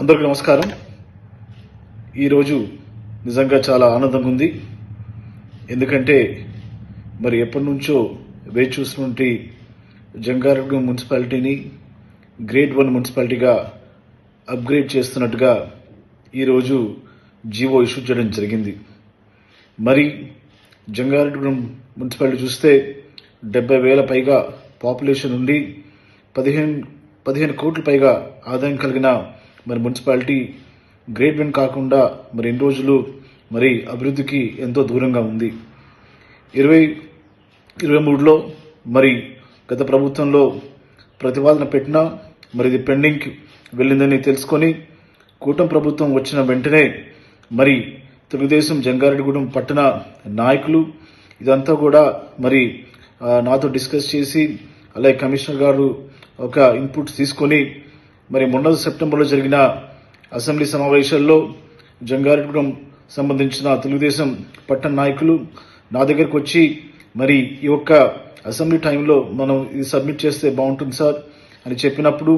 అందరికీ నమస్కారం. ఈరోజు నిజంగా చాలా ఆనందంగా ఉంది ఎందుకంటే మరి ఎప్పటి నుంచో వేచి చూసినటువంటి జంగారెడ్డి మున్సిపాలిటీని గ్రేడ్ వన్ మున్సిపాలిటీగా అప్గ్రేడ్ చేస్తున్నట్టుగా ఈరోజు జీవో ఇష్యూ చేయడం జరిగింది. మరి జంగారెడ్డిగూడెం మున్సిపాలిటీ చూస్తే డెబ్బై వేల పైగా పాపులేషన్ ఉండి పదిహేను పదిహేను కోట్ల పైగా ఆదాయం కలిగిన మరి మున్సిపాలిటీ గ్రేట్ విన్ కాకుండా మరి ఎన్ని రోజులు మరి అభివృద్ధికి ఎంతో దూరంగా ఉంది. ఇరవై ఇరవై మూడులో మరి గత ప్రభుత్వంలో ప్రతిపాదన పెట్టినా మరి ఇది పెండింగ్కి వెళ్ళిందని తెలుసుకొని కూటమి ప్రభుత్వం వచ్చిన వెంటనే మరి తెలుగుదేశం జంగారెడ్డిగూడెం పట్టణ నాయకులు ఇదంతా కూడా మరి నాతో డిస్కస్ చేసి అలాగే కమిషనర్ గారు ఒక ఇన్పుట్ తీసుకొని మరి మొన్న సెప్టెంబర్లో జరిగిన అసెంబ్లీ సమావేశాల్లో జంగారెడ్డిగూడెం సంబంధించిన తెలుగుదేశం పట్టణ నాయకులు నా దగ్గరకు వచ్చి మరి ఈ యొక్క అసెంబ్లీ టైంలో మనం ఇది సబ్మిట్ చేస్తే బాగుంటుంది సార్ అని చెప్పినప్పుడు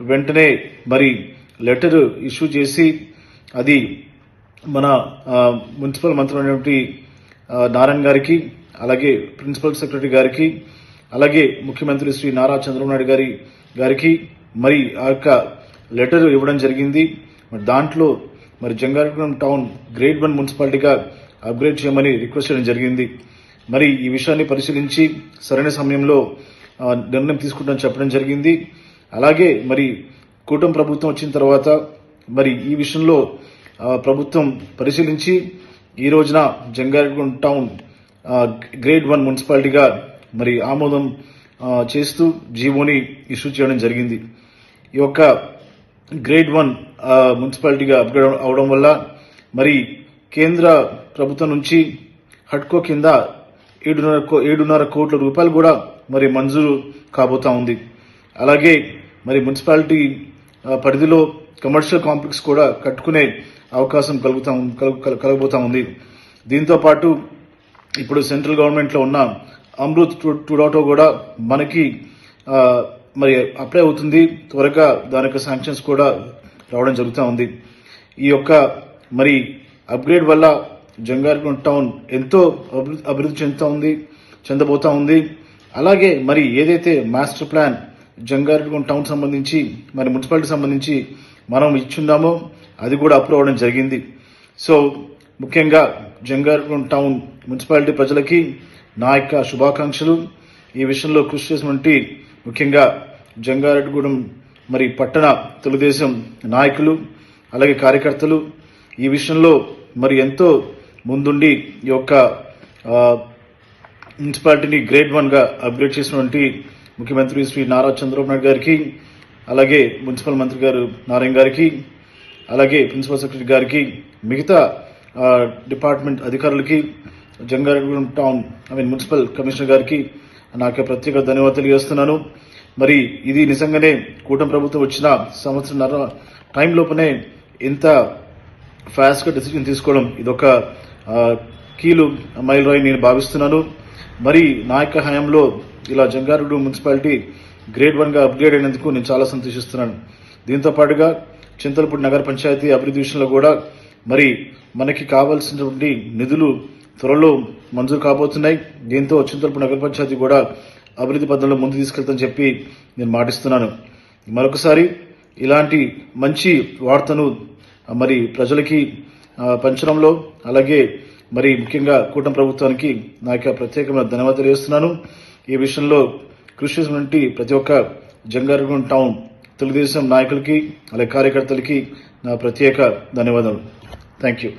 వెంటనే మరి లెటర్ ఇష్యూ చేసి అది మన మున్సిపల్ మంత్రి అయినటువంటి నారాయణ గారికి అలాగే ప్రిన్సిపల్ సెక్రటరీ గారికి అలాగే ముఖ్యమంత్రి శ్రీ నారా చంద్రబాబు నాయుడు గారి గారికి మరి ఆ యొక్క లెటర్ ఇవ్వడం జరిగింది. మరి దాంట్లో మరి జంగారెడ్డిగూడెం టౌన్ గ్రేడ్ వన్ మున్సిపాలిటీగా అప్గ్రేడ్ చేయమని రిక్వెస్ట్ చేయడం జరిగింది. మరి ఈ విషయాన్ని పరిశీలించి సరైన సమయంలో నిర్ణయం తీసుకుంటామని చెప్పడం జరిగింది. అలాగే మరి కూటమి ప్రభుత్వం వచ్చిన తర్వాత మరి ఈ విషయంలో ప్రభుత్వం పరిశీలించి ఈ రోజున జంగారెడ్డిగూడెం టౌన్ గ్రేడ్ వన్ మున్సిపాలిటీగా మరి ఆమోదం చేస్తూ జీవోని ఇష్యూ చేయడం జరిగింది. ఈ యొక్క గ్రేడ్ వన్ మున్సిపాలిటీగా అప్గ్రేడ్ అవడం వల్ల మరి కేంద్ర ప్రభుత్వం నుంచి హడ్కో కింద ఏడున్నర కో- ఏడున్నర కోట్ల రూపాయలు కూడా మరి మంజూరు కాబోతా ఉంది. అలాగే మరి మున్సిపాలిటీ పరిధిలో కమర్షియల్ కాంప్లెక్స్ కూడా కట్టుకునే అవకాశం కలుగుతా ఉం- కలగబోతా ఉంది. దీంతో పాటు ఇప్పుడు సెంట్రల్ గవర్నమెంట్లో ఉన్న అమృత్ టూ డాటో కూడా మనకి మరి అప్లై అవుతుంది. త్వరగా దాని యొక్క శాంక్షన్స్ కూడా రావడం జరుగుతూ ఉంది. ఈ యొక్క మరి అప్గ్రేడ్ వల్ల జంగారెడ్డి టౌన్ ఎంతో అభివృద్ధి అభివృద్ధి చెందుతూ ఉంది చెందబోతా ఉంది. అలాగే మరి ఏదైతే మాస్టర్ ప్లాన్ జంగారెడ్డి టౌన్ సంబంధించి మరి మున్సిపాలిటీ సంబంధించి మనం ఇచ్చున్నామో అది కూడా అప్రూవ్ అవ్వడం జరిగింది. సో ముఖ్యంగా జంగారెడ్డి టౌన్ మున్సిపాలిటీ ప్రజలకి నా యొక్క శుభాకాంక్షలు. ఈ విషయంలో కృషి చేసినటువంటి ముఖ్యంగా జంగారెడ్డిగూడెం మరి పట్టణ తెలుగుదేశం నాయకులు అలాగే కార్యకర్తలు ఈ విషయంలో మరి ఎంతో ముందుండి ఈ యొక్క మున్సిపాలిటీని గ్రేడ్ వన్గా అప్గ్రేడ్ చేసినటువంటి ముఖ్యమంత్రి శ్రీ నారా చంద్రబాబు నాయుడు గారికి అలాగే మున్సిపల్ మంత్రి గారు నారాయణ గారికి అలాగే ప్రిన్సిపల్ సెక్రటరీ గారికి మిగతా డిపార్ట్మెంట్ అధికారులకి Jangareddy town I mean municipal commissioner గారికి నాకు ప్రత్యేక ధన్యవాదాలు తెలియజేస్తున్నాను. మరి ఇది నిజంగానే కూటమి ప్రభుత్వం వచ్చిన సంవత్సరంన్నర టైం లోపనే ఇంత ఫాస్ట్గా డెసిషన్ తీసుకోవడం ఇదొక కీలు మైల్ నేను భావిస్తున్నాను. మరి నా యొక్క హయాంలో ఇలా జంగారెడ్డి మున్సిపాలిటీ గ్రేడ్ వన్గా అప్గ్రేడ్ అయినందుకు నేను చాలా సంతోషిస్తున్నాను. దీంతో పాటుగా చింతలపూడి నగర పంచాయతీ అభివృద్ధి విషయంలో కూడా మరి మనకి కావాల్సినటువంటి నిధులు త్వరలో మంజూరు కాబోతున్నాయి. దీంతో చింతలపూడి నగర పంచాయతీ కూడా అభివృద్ధి పథంలో ముందు తీసుకెళ్తానని చెప్పి నేను మాటిస్తున్నాను. మరొకసారి ఇలాంటి మంచి వార్తను మరి ప్రజలకి పంచడంలో అలాగే మరి ముఖ్యంగా కూటమి ప్రభుత్వానికి నా యొక్క ప్రత్యేకమైన ధన్యవాదాలు తెలియజేస్తున్నాను. ఈ విషయంలో కృషి చేసినటువంటి ప్రతి ఒక్క జంగారెడ్డి టౌన్ తెలుగుదేశం నాయకులకి అలాగే కార్యకర్తలకి నా ప్రత్యేక ధన్యవాదాలు. Thank you